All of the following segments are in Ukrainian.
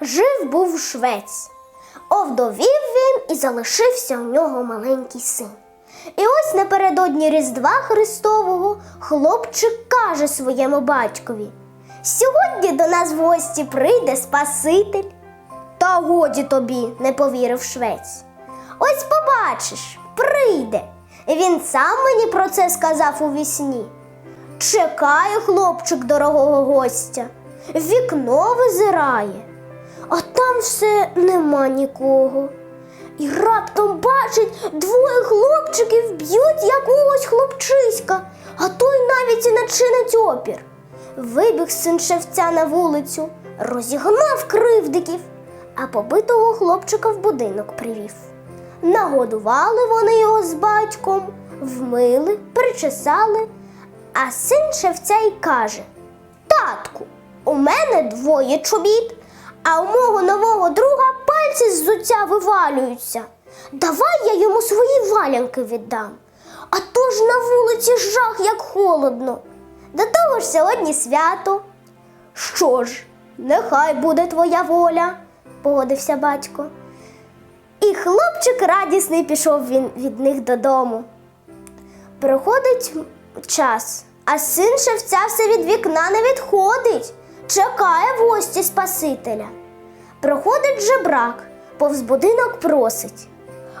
Жив був швець. Овдовів він і залишився у нього маленький син. І ось напередодні Різдва Христового хлопчик каже своєму батькові: Сьогодні до нас в гості прийде Спаситель. Та годі тобі, не повірив швець. Ось побачиш, прийде. Він сам мені про це сказав у вісні. Чекає хлопчик дорогого гостя, в вікно визирає, а там все нема нікого. І раптом бачить, двоє хлопчиків б'ють якогось хлопчиська, а той навіть і не чинить опір. Вибіг син шевця на вулицю, розігнав кривдиків, а побитого хлопчика в будинок привів. Нагодували вони його з батьком, вмили, причесали, а син шевця й каже: Татку, у мене двоє чобіт, а у мого нового друга пальці з зуття вивалюються. Давай я йому свої валянки віддам. А то ж на вулиці жах, як холодно. До того ж сьогодні свято. Що ж, нехай буде твоя воля, погодився батько. І хлопчик радісний пішов він від них додому. Проходить час, а син шевця все від вікна не відходить, чекає в гості Спасителя. Проходить жебрак, повз будинок просить.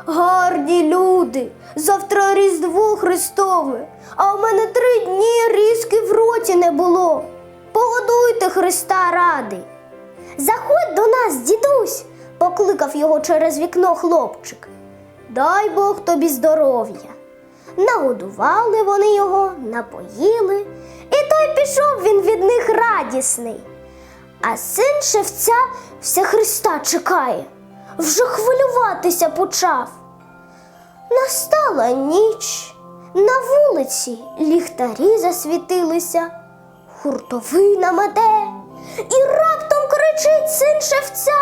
Гарні люди, завтра Різдво Христове, а в мене три дні різки в роті не було. Погодуйте Христа ради. Заходь до нас, дідусь, покликав його через вікно хлопчик. Дай Бог тобі здоров'я. Нагодували вони його, напоїли, пішов він від них радісний. А син шевця все Христа чекає, вже хвилюватися почав. Настала ніч, на вулиці ліхтарі засвітилися, хуртовина мете, і раптом кричить син шевця.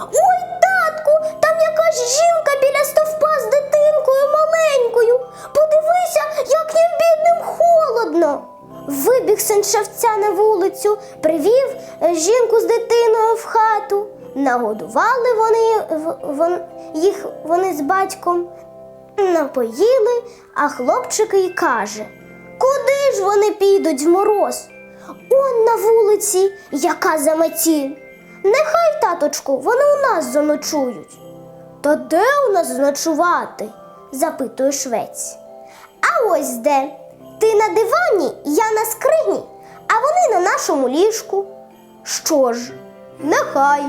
Ой, татку, там якась жінка біля стовпа з дитинкою маленькою. Подивися, як їм бідним холодно. Вибіг син шевця на вулицю, привів е, жінку з дитиною в хату. Нагодували вони вон- їх вони з батьком, напоїли, а хлопчик і каже: Куди ж вони підуть в мороз? Он на вулиці, яка заметіль. Нехай, таточку, вони у нас заночують. Та де у нас ночувати? запитує швець. А ось де. Ти на дивані, я на скрині, а вони на нашому ліжку. Що ж, нехай.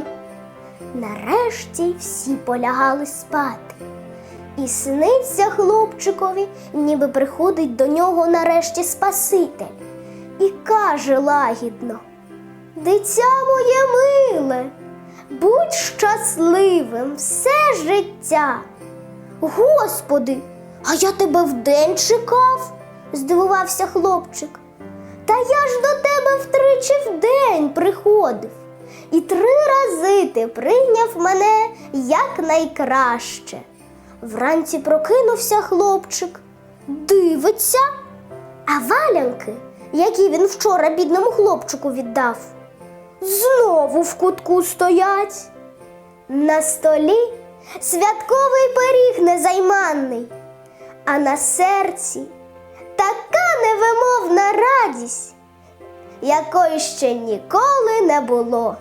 Нарешті всі полягали спати. І сниться хлопчикові, ніби приходить до нього нарешті Спаситель, і каже лагідно: Дитя моє миле, будь щасливим все життя. Господи, а я тебе вдень чекав, здивувався хлопчик. Та я ж до тебе втричі вдень приходив, і три рази ти прийняв мене якнайкраще. Вранці прокинувся хлопчик, дивиться, а валянки, які він вчора бідному хлопчику віддав, знову в кутку стоять. На столі святковий пиріг незайманний, а на серці така невимовна радість, якої ще ніколи не було.